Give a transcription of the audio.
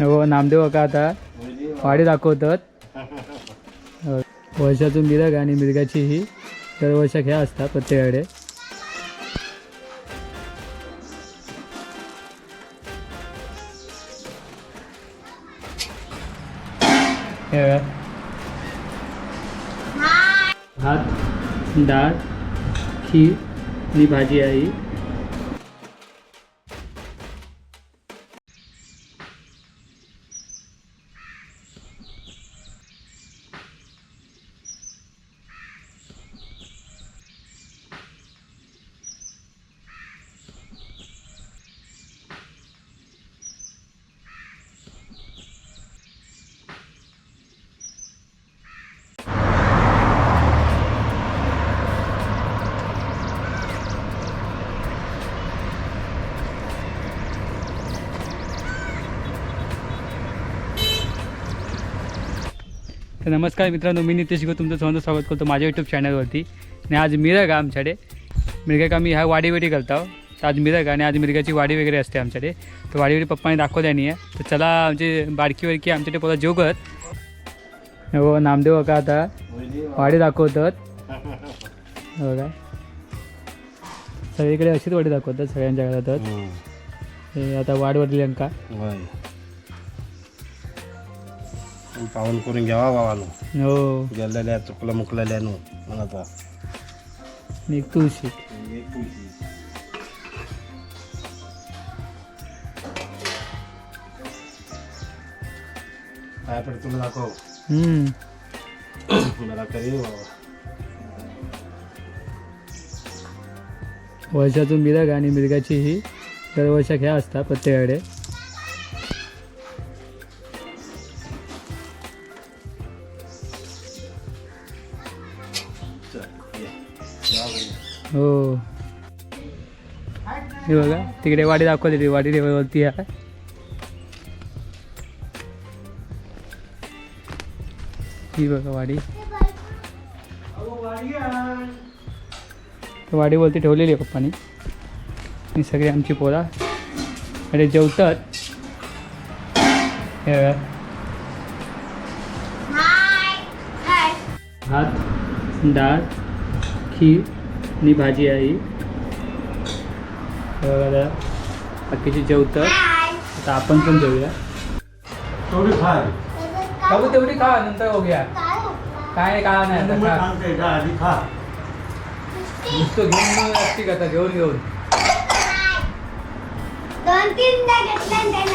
हो नामदेव का आता वाडी दाखवतात. वर्षातून मिरग आणि मिरगाची ही दरवर्षाक ह्या असतात प्रत्येकाकडे. भात डाळ खीर आणि भाजी आहे तर नमस्कार मित्रांनो मी नितेश गो तुमचं सर्वांचं स्वागत करतो माझ्या यूट्यूब चॅनलवरती आणि आज मिरग आमच्याकडे. मिरगाक आम्ही ह्या वाडी वेडी करतो तर आज मिरग आणि आज मिरगाची वाडी वगैरे असते आमच्याकडे. तर वाडी वेडी पप्पाने दाखवल्या नाही आहे तर चला आमचे बारकी वरकी आमच्याकडे जेव करत. हो नामदेव का आता वाडी दाखवतात. हो काय? सगळीकडे अशीच वाडी दाखवतात सगळ्यांच्या घरातच. हे आता वाढवली अंका होय. पावन करून घ्यावा बाबानो हो. गेलेल्या चुकल्या मुकलेल्या नो मग आता. आणि एक तुळशी. काय पडतं तुला दाखव. हम्म. मला करी बाबा वर्षातून मिरग आणि मिरगाची ही दरवर्षाक ह्या असतात प्रत्येकाकडे. हो. हे बघा तिकडे वाडी दाखवली ती वाडी लेवलवरती आहे. ही बघा वाडी. वाडीवरती ठेवलेली आहे पप्पानी. ही सगळी आमची पोरा. अरे जेवतात. हे. भात डाळ खीर आणि भाजी आहे. बाकीची जेवतं आता आपण पण जेवूया. तेवढी खाय. बाबू तेवढी खा नंतर बघूया. काय काय नाही खा. का आधी खा. नुसतं घेऊन घेऊन लागते का आता घेऊन घेऊन. दोन तीनदा घेतला आणि त्यांना